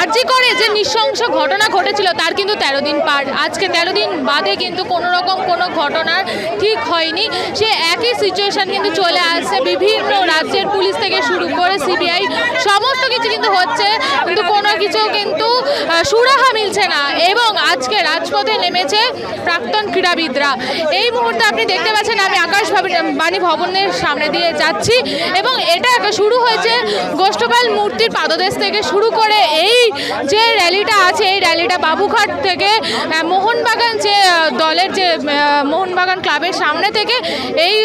আরজি করে যে নৃশংস ঘটনা ঘটেছিল, তার কিন্তু তেরো দিন পার। আজকে তেরো দিন বাদে কিন্তু কোনো রকম কোনো ঘটনার ঠিক হয়নি। সে একই সিচুয়েশন কিন্তু চলে আসছে। বিভিন্ন রাজ্যের পুলিশ থেকে শুরু করে সিবিআই সমস্ত কিছু কিন্তু হচ্ছে, কিন্তু কোনো কিছু কিন্তু সুরাহা মিলছে না। এবং আজকে রাজপথে নেমেছে প্রাক্তন ক্রীড়াবিদরা। এই মুহূর্তে আপনি দেখতে পাচ্ছেন, আমি আকাশ বাণী ভবনের সামনে দিয়ে যাচ্ছি। এবং এটা শুরু হয়েছে। গোষ্ঠপাল মূর্তির পাদদেশ থেকে শুরু করে এই যে র্যালিটা আছে, এই র্যালিটা বাবুঘাট থেকে মোহনবাগান যে দলের যে মোহনবাগান ক্লাবের সামনে থেকে এই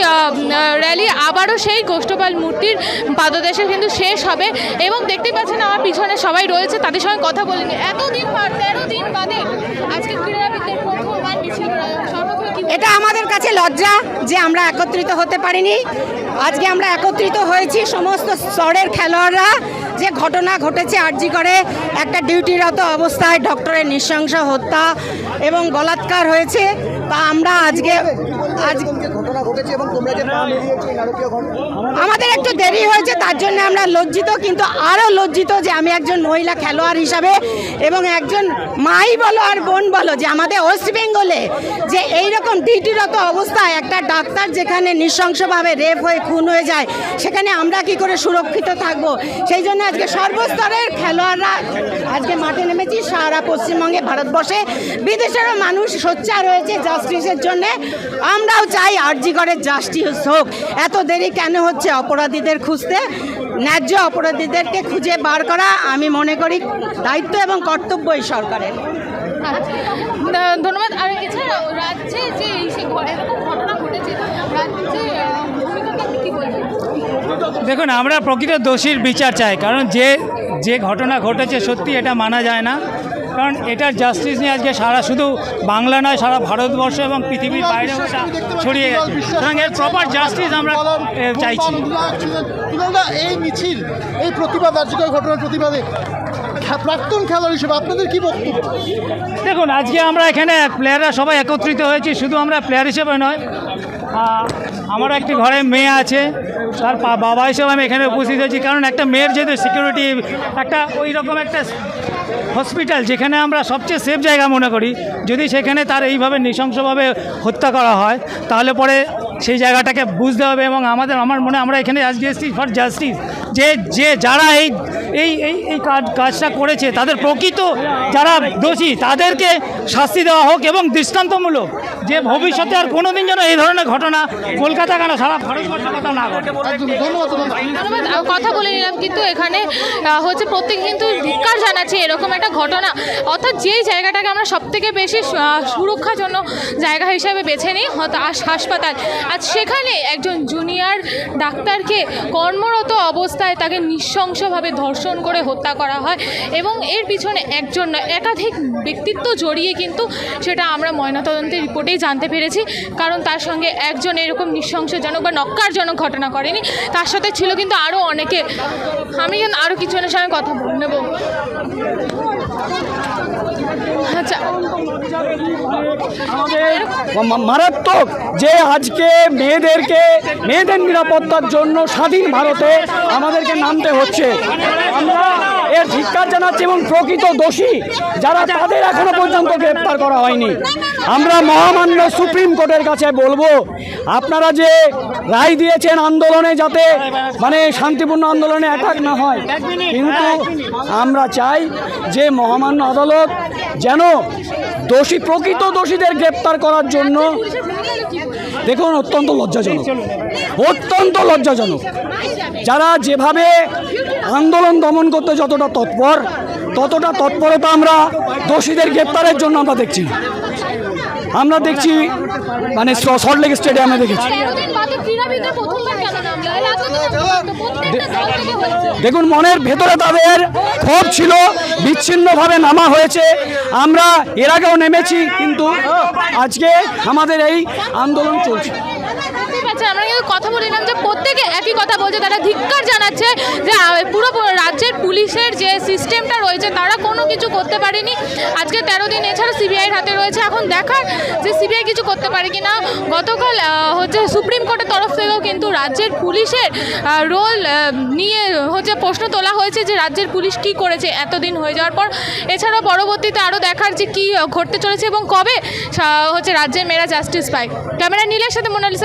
র্যালি আবারও সেই গোষ্ঠপাল মূর্তির পাদদেশে কিন্তু শেষ হবে। এবং দেখতে পাচ্ছেন আমার পিছনে সবাই রয়েছে, তাদের সঙ্গে কথা বলিনি এতদিন তেরো দিন বাদে আজকে এটা আমাদের কাছে লজ্জা যে আমরা একত্রিত হতে পারিনি। আজকে আমরা একত্রিত হয়েছি সমস্ত স্তরের খেলোয়াড়রা। যে ঘটনা ঘটেছে আরজি করে একটা ডিউটিরত অবস্থায় ডক্টরের নৃশংস হত্যা এবং বলাৎকার হয়েছে। তা আমরা আজকে আজ আমাদের একটু দেরি হয়েছে তার জন্য আমরা লজ্জিত কিন্তু আরও লজ্জিত যে আমি একজন মহিলা খেলোয়াড় হিসাবে এবং একজন মাই বলো আর বোন বলো যে আমাদের ওয়েস্ট বেঙ্গলে যে এইরকম ডিউটিরত অবস্থায় একটা ডাক্তার যেখানে নৃশংসভাবে রেপ হয়ে খুন হয়ে যায় সেখানে আমরা কি করে সুরক্ষিত থাকব? সেই জন্য আজকে সর্বস্তরের খেলোয়াড়রা আজকে মাঠে নেমেছি সারা পশ্চিমবঙ্গে ভারতবর্ষে। বিদেশেরও মানুষ সোচ্চার রয়েছে জাস্টিসের জন্য আমরাও চাই আরজি করে জাস্টিস হোক। এত দেরি কেন হচ্ছে অপরাধীদের খুঁজতে? ন্যায্য অপরাধীদেরকে খুঁজে বার করা আমি মনে করি দায়িত্ব এবং কর্তব্য এই সরকারের ধন্যবাদ। আর এছাড়াও রাজ্যে যে এরকম ঘটনা ঘটেছে রাজ্যে দেখুন আমরা প্রকৃত দোষীর বিচার চাই কারণ যে যে ঘটনা ঘটেছে সত্যি এটা মানা যায় না। কারণ এটার জাস্টিস নিয়ে আজকে সারা শুধু বাংলা নয় সারা ভারতবর্ষ এবং পৃথিবীর বাইরেও এটা ছড়িয়ে গেছে। সুতরাং এর প্রপার জাস্টিস আমরা চাইছি। এই মিছিল এই প্রতিবাদ আজকের ঘটনার প্রতিবাদে প্রাক্তন খেলোয়াড় হিসেবে আপনাদের কি বক্তব্য? দেখুন আজকে আমরা এখানে প্লেয়াররা সবাই একত্রিত হয়েছি শুধু আমরা প্লেয়ার হিসেবে নয় আহ, আমারও একটি ঘরে মেয়ে আছে। তার বাবা হিসেবে আমি এখানে উপস্থিত হয়েছি। কারণ একটা মেয়ের যেহেতু সিকিউরিটি একটা ওই রকম একটা হসপিটাল যেখানে আমরা সবচেয়ে সেফ জায়গা মনে করি যদি সেখানে তার এইভাবে নৃশংসভাবে হত্যা করা হয় তাহলে পরে সেই জায়গাটাকে বুঝতে হবে এবং আমাদের আমার মনে আমরা এখানে আজকে এসেছি ফর জাস্টিস যে যে যারা এই এই এই এই কাজ, কাজটা করেছে। তাদের প্রকৃত যারা দোষী, তাদেরকে শাস্তি দেওয়া হোক এবং দৃষ্টান্তমূলক যে ভবিষ্যতে আর কোনো দিন যেন এই ধরনের ঘটনা কলকাতা কেন, সারা ভারতবর্ষ কথা না কথা বলে নিলাম কিন্তু এখানে হচ্ছে প্রত্যেক কিন্তু ধিক্কার জানাচ্ছে এরকম একটা ঘটনা। অর্থাৎ যেই জায়গাটাকে আমরা সব থেকে বেশি সুরক্ষার জন্য জায়গা হিসাবে বেছে নিই হাসপাতাল। আজ সেখানে একজন জুনিয়র ডাক্তারকে কর্মরত অবস্থায় তাকে নৃশংসভাবে ধর্ষণ করে হত্যা করা হয় এবং এর পিছনে একজন নয় একাধিক ব্যক্তিত্ব জড়িয়ে কিন্তু সেটা আমরা ময়নাতদন্তের রিপোর্টেই জানতে পেরেছি। কারণ তার সঙ্গে একজন এরকম নৃশংসজনক বা নক্কারজনক ঘটনা করেনি তার সাথে ছিল কিন্তু আরও অনেকে। আমি আরও আরও কিছুজনের সঙ্গে কথা নেব মারাত্মক যে আজকে মেয়েদেরকে মেয়েদের নিরাপত্তার জন্য স্বাধীন ভারতে আমাদেরকে নামতে হচ্ছে। আমরা এর ধিক্কার জানাচ্ছি এবং প্রকৃত দোষী যারা তাদের এখনও পর্যন্ত গ্রেপ্তার করা হয়নি। আমরা মহামান্য সুপ্রিম কোর্টের কাছে বলব আপনারা যে রায় দিয়েছেন আন্দোলনে যাতে মানে শান্তিপূর্ণ আন্দোলনে অ্যাটাক না হয় কিন্তু আমরা চাই যে মহামান্য আদালত যেন দোষী, প্রকৃত দোষীদের গ্রেপ্তার করার জন্য দেখুন, অত্যন্ত লজ্জাজনক অত্যন্ত লজ্জাজনক যারা যেভাবে আন্দোলন দমন করতে যতটা তৎপর, ততটা তৎপরতা আমরা দোষীদের গ্রেপ্তারের জন্য আমরা দেখছি। আমরা দেখছি মানে সল্টলেক স্টেডিয়ামে দেখেছি। দেখুন মনের ভেতরে তাদের ক্ষোভ ছিল বিচ্ছিন্নভাবে নামা হয়েছে। আমরা এর আগেও নেমেছি কিন্তু আজকে আমাদের এই আন্দোলন চলছে। আচ্ছা আমরা কথা বলিলাম যে একই কথা বলছে, তারা ধিক্কার জানাচ্ছে যে পুরো রাজ্যের পুলিশের যে সিস্টেমটা রয়েছে, তারা কোনো কিছু করতে পারেনি। আজকে তেরো দিন, এছাড়া সিবিআইয়ের হাতে রয়েছে। এখন দেখার যে সিবিআই কিছু করতে পারে কি না গতকাল হচ্ছে সুপ্রিম কোর্টের তরফ থেকেও কিন্তু রাজ্যের পুলিশের রোল নিয়ে হচ্ছে প্রশ্ন তোলা হয়েছে যে, রাজ্যের পুলিশ কি করেছে এতদিন হয়ে যাওয়ার পর। এছাড়াও পরবর্তীতে আরও দেখার যে কী ঘটতে চলেছে এবং কবে হচ্ছে রাজ্যের মেয়েরা জাস্টিস পায়। ক্যামেরা নীলের সাথে মোনালিসা